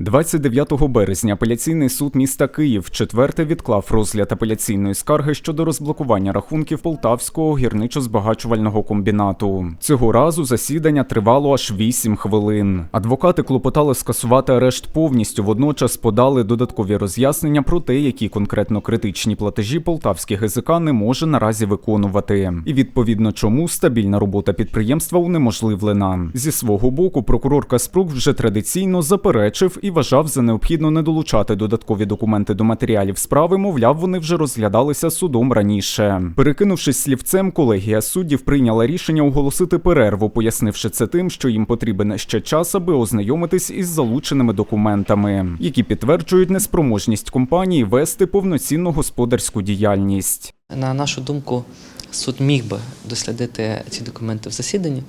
29 березня апеляційний суд міста Київ четверте відклав розгляд апеляційної скарги щодо розблокування рахунків Полтавського гірничо-збагачувального комбінату. Цього разу засідання тривало аж 8 хвилин. Адвокати клопотали скасувати арешт повністю. Водночас подали додаткові роз'яснення про те, які конкретно критичні платежі полтавський ГЗК не може наразі виконувати, і відповідно чому стабільна робота підприємства унеможливлена. Зі свого боку, прокурор Каспрук вже традиційно заперечив і вважав за необхідно не долучати додаткові документи до матеріалів справи. Мовляв, вони вже розглядалися судом раніше. Перекинувшись слівцем, колегія суддів прийняла рішення оголосити перерву, пояснивши це тим, що їм потрібен ще час, аби ознайомитись із залученими документами, які підтверджують неспроможність компанії вести повноцінну господарську діяльність. На нашу думку, суд міг би дослідити ці документи в засіданні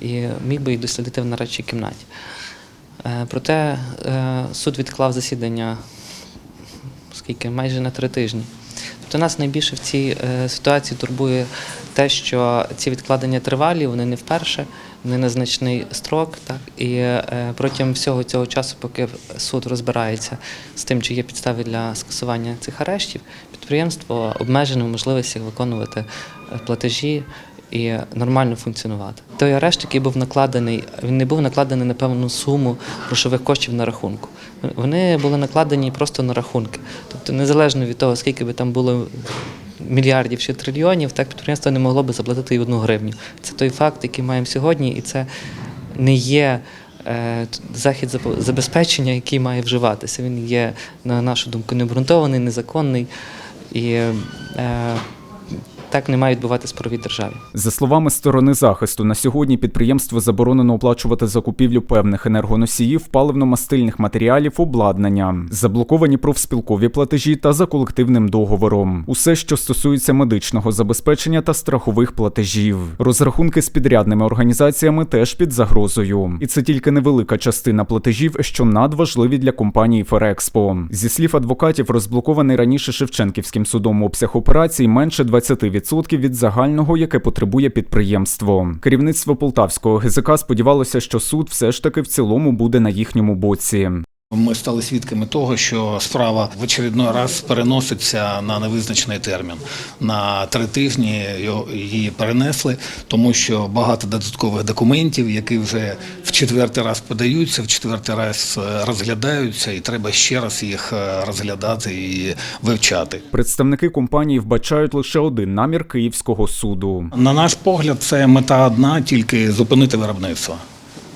і міг би їх дослідити в нарадчій кімнаті. Е, Проте е, суд відклав засідання скільки майже на три тижні. Тобто нас найбільше в цій е, ситуації турбує те, що ці відкладення тривалі, вони не вперше, не на значний строк. Так? І протягом всього цього часу, поки суд розбирається з тим, чи є підстави для скасування цих арештів, підприємство обмежено в можливостях виконувати платежі і нормально функціонувати. Той арешт, який був накладений, він не був накладений на певну суму грошових коштів на рахунку. Вони були накладені просто на рахунки. Тобто, незалежно від того, скільки би там було мільярдів чи трильйонів, так підприємство не могло би заплатити і одну гривню. Це той факт, який маємо сьогодні, і це не є. е, Захід забезпечення, який має вживатися. Він є, на нашу думку, необґрунтований, незаконний і е, так не має відбуватися в правовій державі. За словами сторони захисту, на сьогодні підприємство заборонено оплачувати закупівлю певних енергоносіїв, паливно-мастильних матеріалів, обладнання, заблоковані профспілкові платежі та за колективним договором. Усе, що стосується медичного забезпечення та страхових платежів. Розрахунки з підрядними організаціями теж під загрозою. І це тільки невелика частина платежів, що надважливі для компанії Ферекспо. Зі слів адвокатів, розблокований раніше Шевченківським судом обсяг операцій менше 20% від загального, яке потребує підприємство. Керівництво полтавського ГЗК сподівалося, що суд все ж таки в цілому буде на їхньому боці. Ми стали свідками того, що справа в очередной раз переноситься на невизначений термін. На три тижні її перенесли, тому що багато додаткових документів, які вже в четвертий раз подаються, в четвертий раз е, розглядаються, і треба ще раз їх е, розглядати і вивчати. Представники компанії вбачають лише один намір Київського суду. На наш погляд, це мета одна, тільки зупинити виробництво,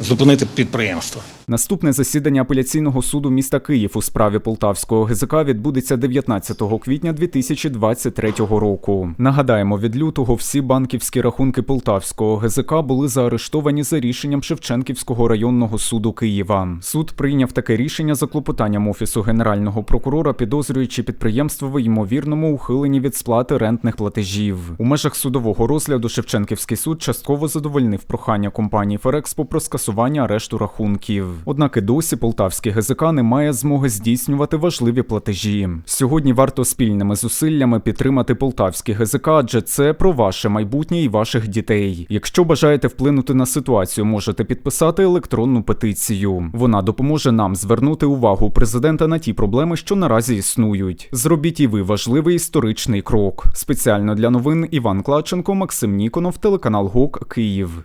зупинити підприємство. Наступне засідання апеляційного суду міста Київ у справі Полтавського ГЗК відбудеться 19 квітня 2023 року. Нагадаємо, від лютого всі банківські рахунки Полтавського ГЗК були заарештовані за рішенням Шевченківського районного суду Києва. Суд прийняв таке рішення за клопотанням офісу генерального прокурора, підозрюючи підприємство в ймовірному ухиленні від сплати рентних платежів. У межах судового розгляду Шевченківський суд частково задовольнив прохання компанії Ферекспо про скасування арешту рахунків. Однак і досі полтавський ГЗК не має змоги здійснювати важливі платежі. Сьогодні варто спільними зусиллями підтримати полтавський ГЗК, адже це про ваше майбутнє і ваших дітей. Якщо бажаєте вплинути на ситуацію, можете підписати електронну петицію. Вона допоможе нам звернути увагу президента на ті проблеми, що наразі існують. Зробіть і ви важливий історичний крок. Спеціально для новин Іван Клаченко, Максим Ніконов, телеканал ГОК Київ.